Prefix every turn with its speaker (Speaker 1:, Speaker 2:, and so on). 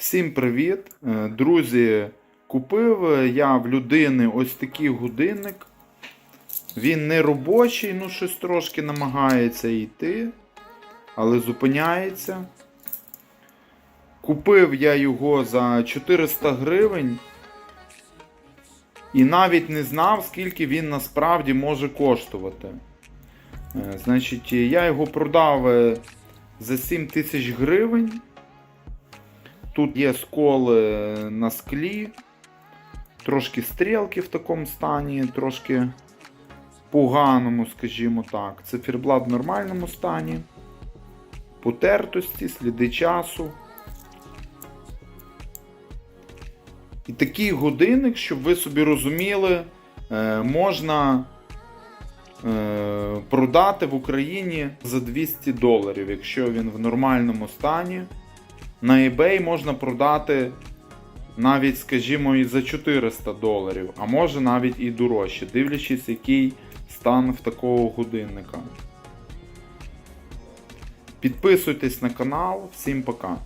Speaker 1: Всім привіт! Е, Друзі, купив я в людини ось такий годинник. Він не робочий, ну щось трошки намагається йти, але зупиняється. Купив я його за 400 гривень. І навіть не знав, скільки він насправді може коштувати. Е, Значить, я його продав е, за 7 тисяч гривень. Тут є сколи на склі, трошки стрілки в такому стані, трошки поганому, скажімо так. Циферблат в нормальному стані. Потертості, сліди часу. І такий годинник, щоб ви собі розуміли, е, можна е, продати в Україні за 200 доларів, якщо він в нормальному стані. На eBay можна продати навіть, скажімо, і за 400 доларів, а може навіть і дорожче, дивлячись, який стан в такого годинника. Підписуйтесь на канал, всім пока.